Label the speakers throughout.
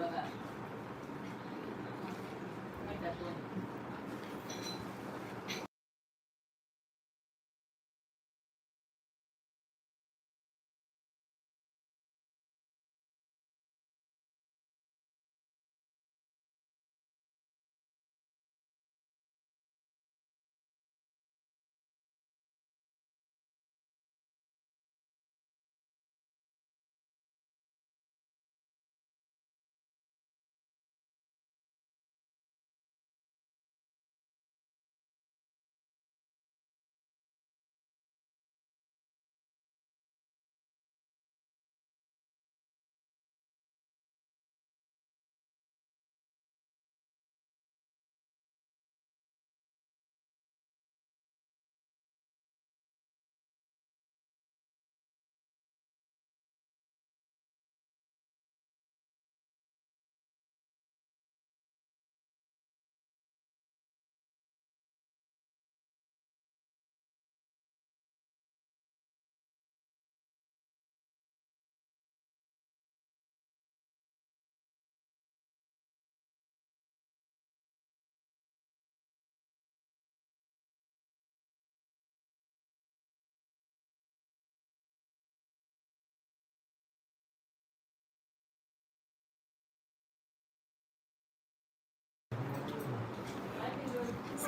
Speaker 1: बघा.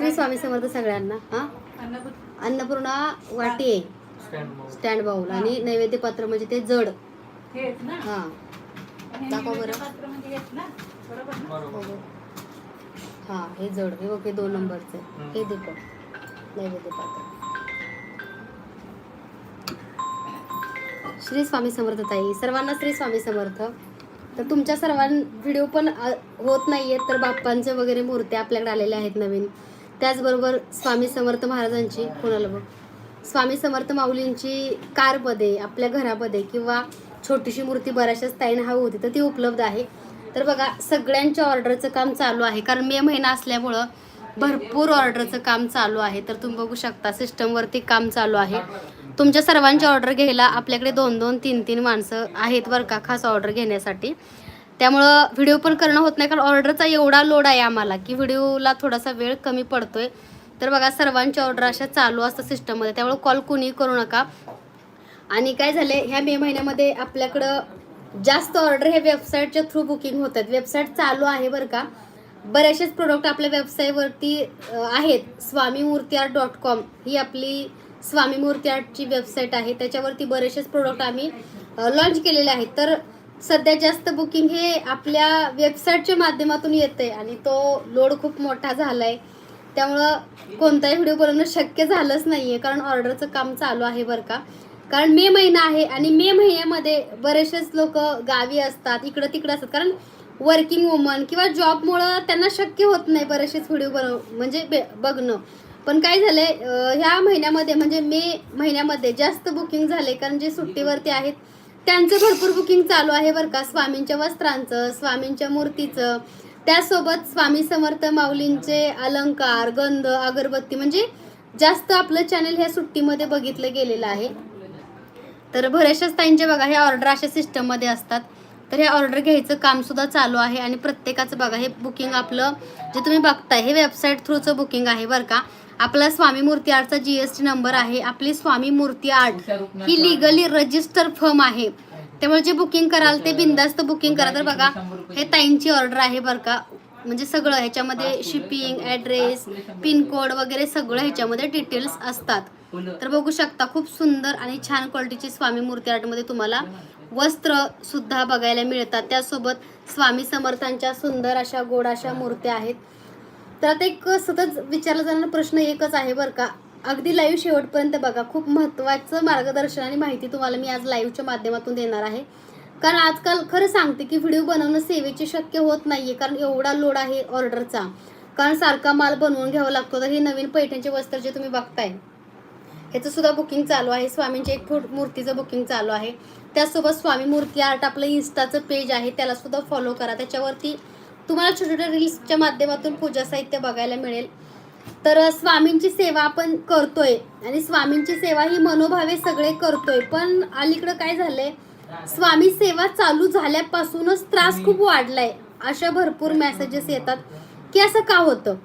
Speaker 1: श्री स्वामी समर्थ सगळ्यांना हा? अन्नपूर्णा वाटी स्टँड बाउल आणि नैवेद्य पात्र म्हणजे ते जड. हा. दाखवा बरं.
Speaker 2: म्हणजे हेच ना? बरोबर ना?
Speaker 1: हा. हे जड. हे ओके दोन नंबरचं. आहे. हे दे पण नैवेद्य पात्र. श्री स्वामी समर्थ ताई सर्वांना श्री स्वामी समर्थ. तर तुमच्या सर्वां व्हिडिओ पण होत नाहीयेत तर बाप्पांचे वगैरे मूर्त्या आपल्याकडे आलेल्या आहेत नवीन. त्याचबरोबर स्वामी समर्थ महाराजांची कोणाला बघ? स्वामी समर्थ माऊलींची कारमध्ये आपल्या घरामध्ये किंवा छोटीशी मूर्ती बऱ्याचशाच ताईनं हवी होती तर ती उपलब्ध आहे. तर बघा सगळ्यांच्या ऑर्डरचं काम चालू आहे. कारण मे महिना असल्यामुळं भरपूर ऑर्डरचं काम चालू आहे. तर तुम्ही बघू शकता सिस्टमवरती काम चालू आहे. तुमच्या सर्वांची ऑर्डर घ्यायला आपल्याकडे दोन दोन तीन तीन माणसं आहेत बरं का खास ऑर्डर घेण्यासाठी. त्यामुळं व्हिडिओ पण करणं होत नाही कारण ऑर्डरचा एवढा लोड आहे आम्हाला की व्हिडिओला थोडासा वेळ कमी पडतोय. तर बघा सर्वांची ऑर्डर अशा चालू असतं सिस्टममध्ये. त्यामुळं कॉल कुणी करू नका. आणि काय झाले ह्या मे महिन्यामध्ये आपल्याकडं जास्त ऑर्डर हे वेबसाईटच्या थ्रू बुकिंग होतात. वेबसाईट चालू आहे बरं का. बरेचसेच प्रोडक्ट आपल्या वेबसाईटवरती आहेत. स्वामी मूर्ती आर्ट डॉट कॉम ही आपली स्वामी मूर्ती आर्टची वेबसाईट आहे. त्याच्यावरती बरेचसेच प्रोडक्ट आम्ही लॉन्च केलेले आहेत. तर सध्या जास्त बुकिंग हे आपल्या वेबसाईटच्या माध्यमातून येते आणि तो लोड खूप मोठा झाला आहे त्यामुळं कोणताही व्हिडिओ बनवणं शक्य झालंच नाही आहे कारण ऑर्डरचं काम चालू आहे बरं का. कारण मे महिना आहे आणि मे महिन्यामध्ये बरेचसेच लोक गावी असतात इकडं तिकडं असतात. कारण वर्किंग वुमन किंवा जॉबमुळं त्यांना शक्य होत नाही बरेचसेच व्हिडिओ बनव म्हणजे बे- बघणं. पण काय झालंय आहे ह्या महिन्यामध्ये म्हणजे मे महिन्यामध्ये जास्त बुकिंग झाले कारण जे सुट्टीवरती आहेत त्यांचं भरपूर बुकिंग चालू आहे बरं का. स्वामींच्या वस्त्रांचं स्वामींच्या मूर्तीचं. त्यासोबत स्वामी समर्थ माऊलींचे अलंकार गंध अगरबत्ती म्हणजे जास्त आपलं चॅनल ह्या सुट्टीमध्ये बघितलं गेलेलं आहे. तर बऱ्याचशाच ताईंचे बघा हे ऑर्डर अशा सिस्टममध्ये असतात. तर हे ऑर्डर घ्यायचं काम सुद्धा चालू आहे आणि प्रत्येकाचं बघा हे बुकिंग आपलं जे तुम्ही बघताय हे वेबसाईट थ्रूचं बुकिंग आहे बरं का. आपला स्वामी मूर्ती आर्टचा जी एस टी नंबर आहे. आपली स्वामी मूर्ती आर्ट ही लिगली रजिस्टर फर्म आहे. त्यामुळे जे बुकिंग कराल ते बिंदास्त बुकिंग करा. तर बघा हे ताईंची ऑर्डर आहे बरं का. म्हणजे सगळं ह्याच्यामध्ये शिपिंग ॲड्रेस पिनकोड वगैरे सगळं ह्याच्यामध्ये डिटेल्स असतात. तर बघू शकता खूप सुंदर आणि छान क्वालिटीची स्वामी मूर्ती आर्टमध्ये तुम्हाला वस्त्र सुद्धा बघायला मिळतात. त्यासोबत स्वामी समर्थांच्या सुंदर अशा गोड अशा मूर्त्या आहेत. तर आता एक सतत विचारला जाणारा प्रश्न एकच आहे बरं का. अगदी लाईव्ह शेवटपर्यंत बघा. खूप महत्त्वाचं मार्गदर्शन आणि माहिती तुम्हाला मी आज लाईव्हच्या माध्यमातून देणार आहे. कारण आजकाल खरं सांगते की व्हिडिओ बनवणं सेवेची शक्य होत नाही आहे कारण एवढा लोड आहे ऑर्डरचा कारण सारखा माल बनवून घ्यावा लागतो. तर हे नवीन पैठणचे वस्त्र जे तुम्ही बघताय ह्याचं सुद्धा बुकिंग चालू आहे. स्वामींचे एक फूट मूर्तीचं बुकिंग चालू आहे. त्यासोबत स्वामी मूर्ती आर्ट आपलं इन्स्टाचं पेज आहे. त्याला सुद्धा फॉलो करा. त्याच्यावरती तुम्हाला छोट्या छोट्या रील्सच्या माध्यमातून पूजा साहित्य बघायला मिळेल. तर स्वामींची सेवा आपण करतोय. आणि स्वामींची सेवा ही मनोभावे सगळे करतोय. पण अलीकडं काय झालंय? स्वामी सेवा चालू झाल्यापासूनच त्रास खूप वाढलाय. अशा भरपूर मेसेजेस येतात. की असं का होतं?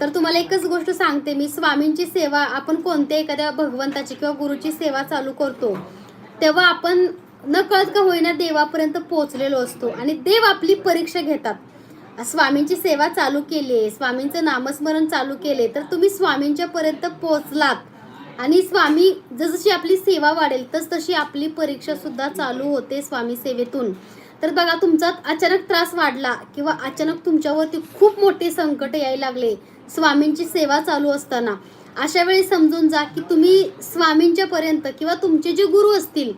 Speaker 1: तर तुम्हाला एकच गोष्ट सांगते मी. स्वामींची सेवा आपण कोणत्या एखाद्या भगवंताची किंवा गुरुची सेवा चालू करतो तेव्हा आपण न कळत का होईना देवापर्यंत पोहोचलेलो असतो आणि देव आपली परीक्षा घेतात. स्वामींची सेवा चालू केली आहे स्वामींचं नामस्मरण चालू केले तर तुम्ही स्वामींच्या पर्यंत पोहोचलात. आणि स्वामी जसशी आपली सेवा वाढेल तस तशी आपली परीक्षा सुद्धा चालू होते स्वामी सेवेतून. तर बघा तुमचा अचानक त्रास वाढला किंवा अचानक तुमच्यावरती खूप मोठे संकट यायला लागले स्वामींची सेवा चालू असताना. अशा वेळी समजून जा की तुम्ही स्वामींच्यापर्यंत किंवा तुमचे जे गुरु असतील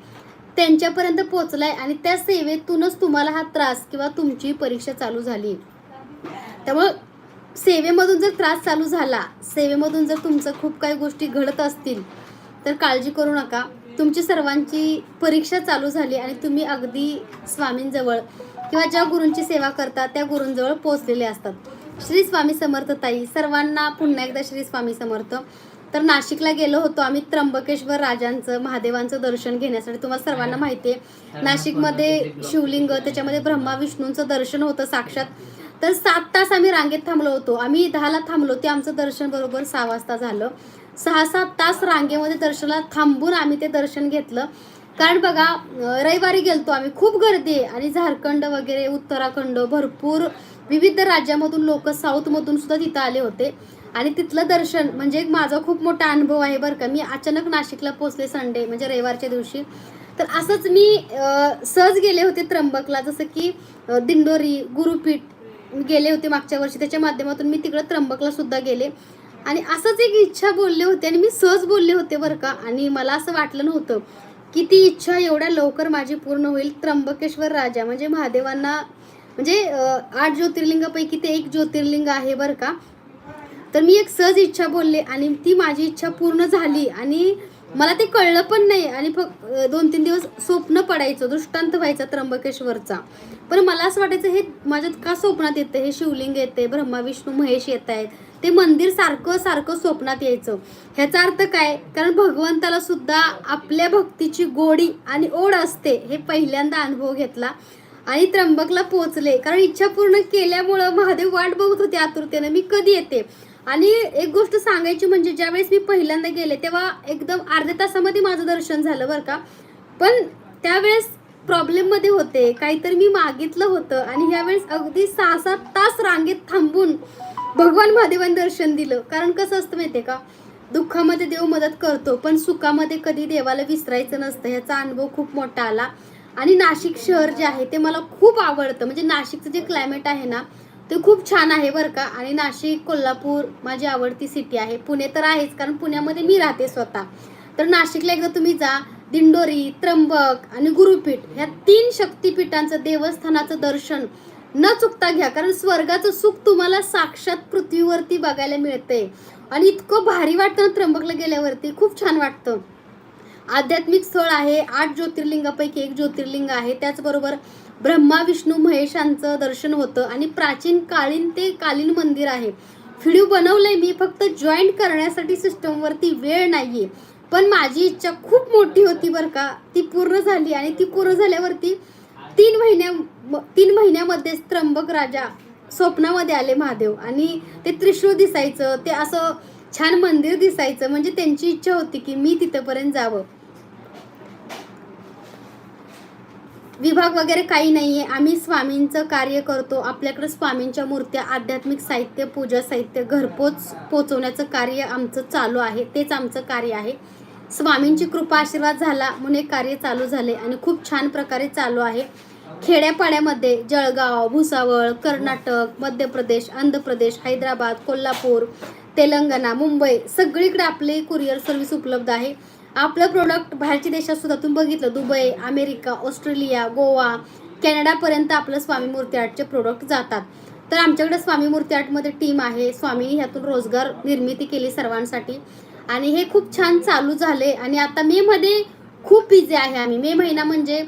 Speaker 1: त्यांच्यापर्यंत पोचलाय आणि त्या सेवेतूनच तुम्हाला हा त्रास किंवा तुमची परीक्षा चालू झाली. त्यामुळं सेवेमधून जर त्रास चालू झाला सेवेमधून जर तुमचं खूप काही गोष्टी घडत असतील तर काळजी करू नका. तुमची सर्वांची परीक्षा चालू झाली आणि तुम्ही अगदी स्वामींजवळ किंवा ज्या गुरूंची सेवा करता त्या गुरूंजवळ पोचलेले असतात. श्री स्वामी समर्थ ताई सर्वांना पुन्हा एकदा श्री स्वामी समर्थ. तर नाशिकला गेलो होतो आम्ही त्र्यंबकेश्वर राजांचं महादेवांचं दर्शन घेण्यासाठी. तुम्हाला सर्वांना माहिती आहे नाशिकमध्ये शिवलिंग त्याच्यामध्ये ब्रह्मा विष्णूंचं दर्शन होतं साक्षात. तर सात तास आम्ही रांगेत थांबलो होतो. आम्ही दहाला थांबलो ते आमचं दर्शन बरोबर सहा वाजता झालं. सहा सात तास रांगेमध्ये दर्शनाला थांबून आम्ही ते दर्शन घेतलं. कारण बघा रविवारी गेलतो आम्ही. खूप गर्दी आहे आणि झारखंड वगैरे उत्तराखंड भरपूर विविध राज्यामधून लोक साऊथमधून सुद्धा तिथं आले होते. आणि तिथलं दर्शन म्हणजे एक माझा खूप मोठा अनुभव आहे बरं का. मी अचानक नाशिकला पोचले संडे म्हणजे रविवारच्या दिवशी. तर असंच मी सहज गेले होते त्र्यंबकला. जसं की दिंडोरी गुरुपीठ गेले होते मागच्या वर्षी. त्याच्या माध्यमातून मी तिकडं त्र्यंबकला सुद्धा गेले. आणि असंच एक इच्छा बोलले होते आणि मी सहज बोलले होते बरं का. आणि मला असं वाटलं नव्हतं की ती इच्छा एवढ्या लवकर माझी पूर्ण होईल. त्र्यंबकेश्वर राजा म्हणजे महादेवांना म्हणजे आठ ज्योतिर्लिंगापैकी ते एक ज्योतिर्लिंग आहे बरं का. तर मी एक सहज इच्छा बोलले आणि ती माझी इच्छा पूर्ण झाली आणि मला ते कळलं पण नाही आणि फक्त दोन तीन दिवस स्वप्न पडायचं दृष्टांत व्हायचा त्र्यंबकेश्वरचा. पण मला असं वाटायचं हे माझ्यात का स्वप्नात येतं हे शिवलिंग येते ब्रह्मा विष्णू महेश येत आहेत ते मंदिर सारखं सारखं स्वप्नात यायचं. ह्याचा अर्थ काय? कारण भगवंताला सुद्धा आपल्या भक्तीची गोडी आणि ओढ असते हे पहिल्यांदा अनुभव घेतला. आणि त्र्यंबकला पोहोचले. कारण इच्छा पूर्ण केल्यामुळं महादेव वाट बघत होते आतुरतेनं. मी कधी येते? आणि एक गोष्ट सांगायची म्हणजे ज्यावेळेस मी पहिल्यांदा गेले तेव्हा एकदम अर्ध्या तासामध्ये माझं दर्शन झालं बरं का. पण त्यावेळेस प्रॉब्लेममध्ये होते. काहीतरी मी मागितलं होतं आणि ह्यावेळेस अगदी सहा सात तास रांगेत थांबून भगवान महादेवांनी दर्शन दिलं. कारण कसं असतं माहितीये का? दुःखामध्ये देव मदत करतो पण सुखामध्ये कधी देवाला विसरायचं नसतं. ह्याचा अनुभव खूप मोठा आला. आणि नाशिक शहर जे आहे ते मला खूप आवडतं. म्हणजे नाशिकचं जे क्लायमेट आहे ना ते खूप छान आहे बरं का. आणि नाशिक कोल्हापूर माझी आवडती सिटी आहे. पुणे तर आहेच कारण पुण्यामध्ये मी राहते स्वतः. तर नाशिकला एकदा तुम्ही जा दिंडोरी त्र्यंबक आणि गुरुपीठ ह्या तीन शक्तिपीठांचं देवस्थानाचं दर्शन न चुकता घ्या. कारण स्वर्गाचं सुख तुम्हाला साक्षात पृथ्वीवरती बघायला मिळतंय. आणि इतकं भारी वाटतं ना त्र्यंबकला गेल्यावरती. खूप छान वाटतं. आध्यात्मिक स्थळ आहे आठ ज्योतिर्लिंगापैकी एक ज्योतिर्लिंग आहे. त्याचबरोबर ब्रह्मा विष्णू महेशांचं दर्शन होतं आणि प्राचीन कालीन ते कालीन मंदिर आहे. व्हिडिओ बनवलंय मी फक्त जॉईन करण्यासाठी सिस्टमवरती वेळ नाही आहे पण माझी इच्छा खूप मोठी होती बरं का. ती पूर्ण झाली आणि ती पूर्ण झाल्यावरती तीन महिन्या तीन महिन्यामध्येच त्र्यंबक राजा स्वप्नामध्ये आले महादेव. आणि ते त्रिशूळ दिसायचं ते असं छान मंदिर दिसायचं. म्हणजे त्यांची इच्छा होती की मी तिथपर्यंत जावं. विभाग वगैरे काही नाही आहे आम्ही स्वामींचं कार्य करतो. आपल्याकडे स्वामींच्या मूर्त्या आध्यात्मिक साहित्य पूजा साहित्य घरपोच पोचवण्याचं कार्य आमचं चालू आहे. तेच आमचं कार्य आहे. स्वामींची कृपा आशीर्वाद झाला म्हणून हे कार्य चालू झाले आणि खूप छान प्रकारे चालू आहे. खेड्यापाड्यामध्ये जळगाव भुसावळ कर्नाटक मध्य प्रदेश आंध्र प्रदेश हैदराबाद कोल्हापूर तेलंगणा मुंबई सगळीकडे आपले कुरिअर सर्व्हिस उपलब्ध आहे. आपलं प्रोडक्ट बाहेरच्या देशात सुद्धा तुम्ही बघितलं दुबई अमेरिका ऑस्ट्रेलिया गोवा कॅनडापर्यंत आपलं स्वामी मूर्ती आर्टचे प्रोडक्ट जातात. तर आमच्याकडे स्वामी मूर्ती आर्टमध्ये टीम आहे. स्वामी ह्यातून रोजगार निर्मिती केली सर्वांसाठी. आणि हे खूप छान चालू झाले. आणि आता मे मध्ये खूप बिझी आहे आम्ही. मे महिना म्हणजे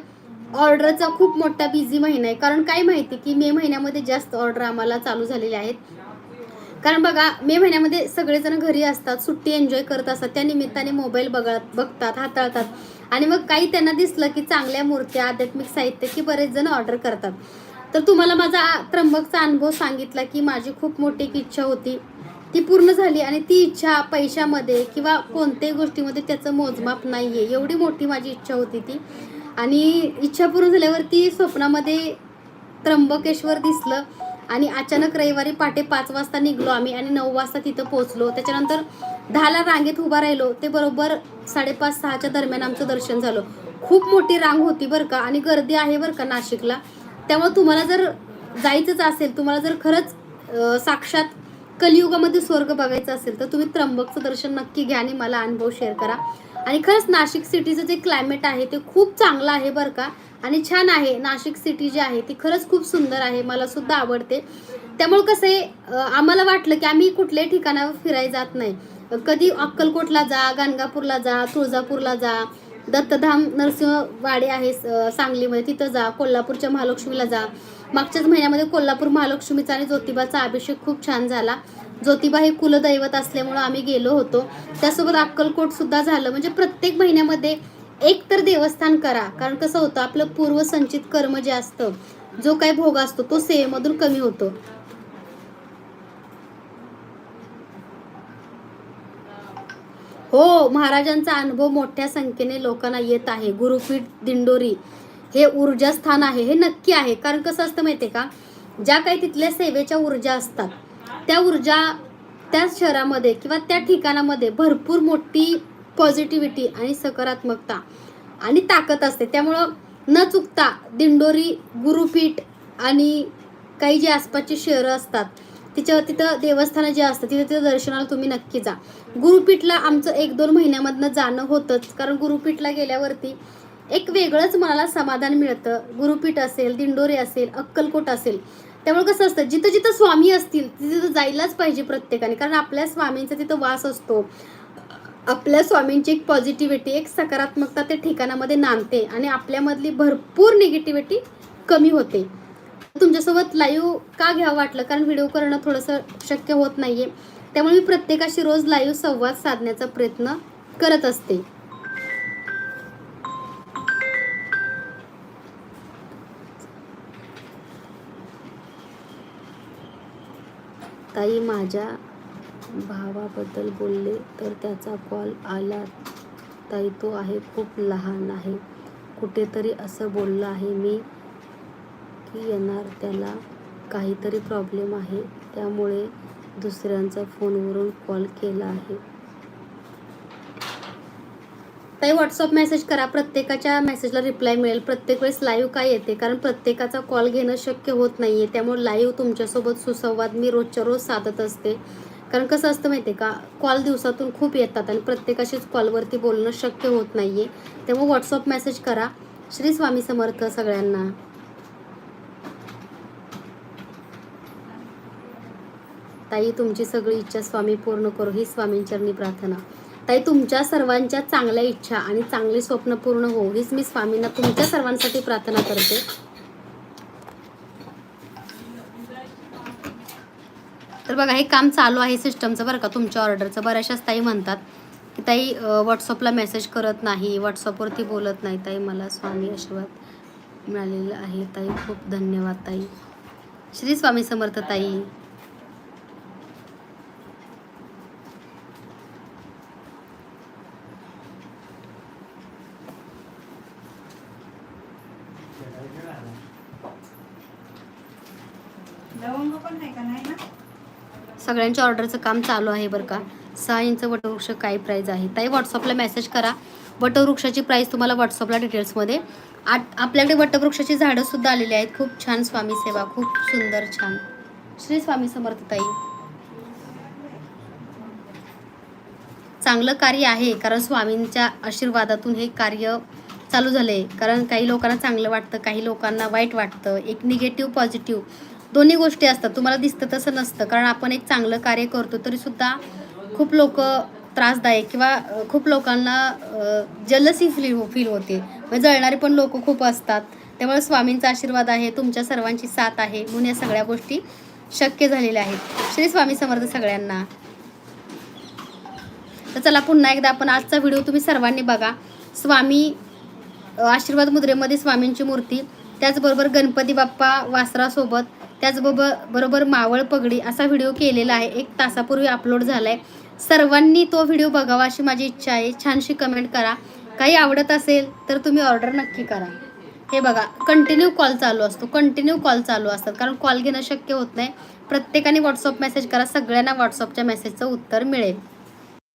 Speaker 1: ऑर्डरचा खूप मोठा बिझी महिना आहे. कारण काय माहिती की मे महिन्यामध्ये जास्त ऑर्डर आम्हाला चालू झालेल्या आहेत. कारण बघा मे महिन्यामध्ये सगळेजण घरी असतात सुट्टी एन्जॉय करत असतात त्या निमित्ताने मोबाईल बघत बघतात हाताळतात. आणि मग काही त्यांना दिसलं की चांगल्या मूर्त्या आध्यात्मिक साहित्य की बरेच जण ऑर्डर करतात. तर तुम्हाला माझा त्र्यंबकचा अनुभव सांगितला की माझी खूप मोठी एक इच्छा होती. ती पूर्ण झाली आणि ती इच्छा पैशामध्ये किंवा कोणत्याही गोष्टीमध्ये त्याचं मोजमाप नाही आहे एवढी मोठी माझी इच्छा होती ती. आणि इच्छा पूर्ण झाल्यावरती स्वप्नामध्ये त्र्यंबकेश्वर दिसलं. आणि अचानक रविवारी पहाटे पाच वाजता निघलो आम्ही आणि नऊ वाजता तिथं पोहोचलो. त्याच्यानंतर दहाला रांगेत उभा राहिलो. ते बरोबर साडेपाच सहाच्या दरम्यान आमचं दर्शन झालं. खूप मोठी रांग होती बरं का आणि गर्दी आहे बरं का नाशिकला. त्यामुळे तुम्हाला जर जायचंच असेल तुम्हाला जर खरंच साक्षात कलियुगामध्ये स्वर्ग बघायचा असेल तर तुम्ही त्र्यंबकचं दर्शन नक्की घ्या आणि मला अनुभव शेअर करा. आणि खरंच नाशिक सिटीचं जे क्लायमेट आहे ते खूप चांगलं आहे बरं का. आणि छान आहे नाशिक सिटी जी आहे ती खरंच खूप सुंदर आहे मला सुद्धा आवडते. त्यामुळे कसं आहे आम्हाला वाटलं की आम्ही कुठल्याही ठिकाणावर फिरायला जात नाही. कधी अक्कलकोटला जा गाणगापूरला जा तुळजापूरला जा दत्तधाम नरसिंहवाडी आहे सांगलीमध्ये तिथं जा कोल्हापूरच्या महालक्ष्मीला जा. मागच्याच महिन्यामध्ये कोल्हापूर महालक्ष्मीचा आणि ज्योतिबाचा अभिषेक खूप छान झाला. ज्योतिबा हे कुलदैवत असल्यामुळं आम्ही गेलो होतो. त्यासोबत अक्कलकोट सुद्धा झालं. म्हणजे प्रत्येक महिन्यामध्ये एक तर देवस्थान करा. कारण कसं होतं आपलं पूर्वसंचित कर्म जे असतं जो काही भोग असतो तो सेवेमधून कमी होतो. हो महाराजांचा अनुभव मोठ्या संख्येने लोकांना येत आहे. गुरुपीठ दिंडोरी हे ऊर्जास्थान आहे. हे नक्की आहे. कारण कसं असतं माहितीये का? ज्या काही तिथल्या सेवेच्या ऊर्जा असतात त्या ऊर्जा त्या शहरामध्ये किंवा त्या ठिकाणामध्ये भरपूर मोठी पॉझिटिव्हिटी आणि सकारात्मकता आणि ताकद असते. त्यामुळं न चुकता दिंडोरी गुरुपीठ आणि काही जे आसपासची शहरं असतात तिच्या तिथं देवस्थानं जे असतात तिथं तिथं दर्शनाला तुम्ही नक्की जा. गुरुपीठला आमचं एक दोन महिन्यामधनं जाणं होतंच कारण गुरुपीठला गेल्यावरती एक वेगळंच मनाला समाधान मिळतं. गुरुपीठ असेल दिंडोरे असेल अक्कलकोट असेल. त्यामुळे कसं असतं जिथं जिथं स्वामी असतील तिथं तिथं जायलाच पाहिजे प्रत्येकाने. कारण आपल्या स्वामींचा तिथं वास असतो. आपल्या स्वामींची एक पॉझिटिव्हिटी एक सकारात्मकता त्या ठिकाणामध्ये नांदते आणि आपल्यामधली भरपूर निगेटिव्हिटी कमी होते. तुमच्यासोबत लाईव्ह का घ्यावं वाटलं? कारण व्हिडिओ करणं थोडंसं शक्य होत नाही आहे त्यामुळे मी प्रत्येकाशी रोज लाईव्ह संवाद साधण्याचा प्रयत्न करत असते. ताई माझ्या भावाबद्दल बोलले तर त्याचा कॉल आला ताई तो आहे खूप लहान आहे. कुठेतरी असं बोललं आहे मी की येणार त्याला काहीतरी प्रॉब्लेम आहे. त्यामुळे दुसऱ्यांचा फोनवरून कॉल केला आहे. ताई व्हॉट्सअप मेसेज करा. प्रत्येकाच्या मेसेजला रिप्लाय मिळेल. प्रत्येक वेळेस लाईव्ह काय येते? कारण प्रत्येकाचा कॉल घेणं शक्य होत नाही आहे त्यामुळे लाईव्ह तुमच्यासोबत सुसंवाद मी रोजच्या रोज साधत असते. कारण कसं असतं माहिती आहे का? कॉल दिवसातून खूप येतात आणि प्रत्येकाशीच कॉलवरती बोलणं शक्य होत नाही आहे त्यामुळे व्हॉट्सअप मेसेज करा. श्री स्वामी समर्थ सगळ्यांना. ताई तुमची सगळी इच्छा स्वामी पूर्ण करू. ही स्वामींचरणी प्रार्थना. ताई तुमच्या सर्वांच्या चांगल्या इच्छा आणि चांगली स्वप्न पूर्ण हो हीच मी स्वामींना तुमच्या सर्वांसाठी प्रार्थना करते. तर बघा हे काम चालू आहे सिस्टमचं बरं का तुमच्या ऑर्डरचं. बऱ्याचशाच ताई म्हणतात की ताई व्हॉट्सअपला मेसेज करत नाही व्हॉट्सअपवरती बोलत नाही. ताई मला स्वामी आशीर्वाद मिळालेला आहे. ताई खूप धन्यवाद ताई. श्री स्वामी समर्थ ताई
Speaker 2: लवंग पण नाही का नाही ना
Speaker 1: सगळ्यांच्या ऑर्डरचं काम चालू आहे बरं का. सहा इंच वटवृक्ष काय प्राईज आहे. ताई व्हॉट्सअपला मेसेज करा. वटवृक्षाची प्राईस तुम्हाला व्हॉट्सअपला डिटेल्समध्ये आट आपल्याकडे वटवृक्षाची झाडंसुद्धा आलेली आहेत. खूप छान स्वामी सेवा खूप सुंदर छान. श्री स्वामी समर्थ ताई. चांगलं कार्य आहे कारण स्वामींच्या आशीर्वादातून हे कार्य चालू झाले. कारण काही लोकांना चांगलं वाटतं काही लोकांना वाईट वाटतं. एक निगेटिव्ह पॉझिटिव्ह दोन्ही गोष्टी असतात. तुम्हाला दिसतं तसं नसतं. कारण आपण एक चांगलं कार्य करतो तरीसुद्धा खूप लोक त्रासदायक किंवा खूप लोकांना जलसी फील फील होते. म्हणजे जळणारे पण लोक खूप असतात. त्यामुळे स्वामींचा आशीर्वाद आहे तुमच्या सर्वांची साथ आहे म्हणून या सगळ्या गोष्टी शक्य झालेल्या आहेत. श्री स्वामी समर्थ सगळ्यांना. तर चला पुन्हा एकदा आपण आजचा व्हिडिओ तुम्ही सर्वांनी बघा. स्वामी आशीर्वाद मुद्रेमध्ये स्वामींची मूर्ती त्याचबरोबर गणपती बाप्पा वासरासोबत त्याचबरोबर बरोबर मावळ पगडी असा व्हिडिओ केलेला आहे. एक तासापूर्वी अपलोड झाला आहे सर्वांनी तो व्हिडिओ बघावा अशी माझी इच्छा आहे. छानशी कमेंट करा. काही आवडत असेल तर तुम्ही ऑर्डर नक्की करा. हे बघा कंटिन्यू कॉल चालू असतो. कंटिन्यू कॉल चालू असतात. कारण कॉल घेणं शक्य होत नाही. प्रत्येकाने व्हॉट्सअप मेसेज करा. सगळ्यांना व्हॉट्सअपच्या मेसेजचं उत्तर मिळेल.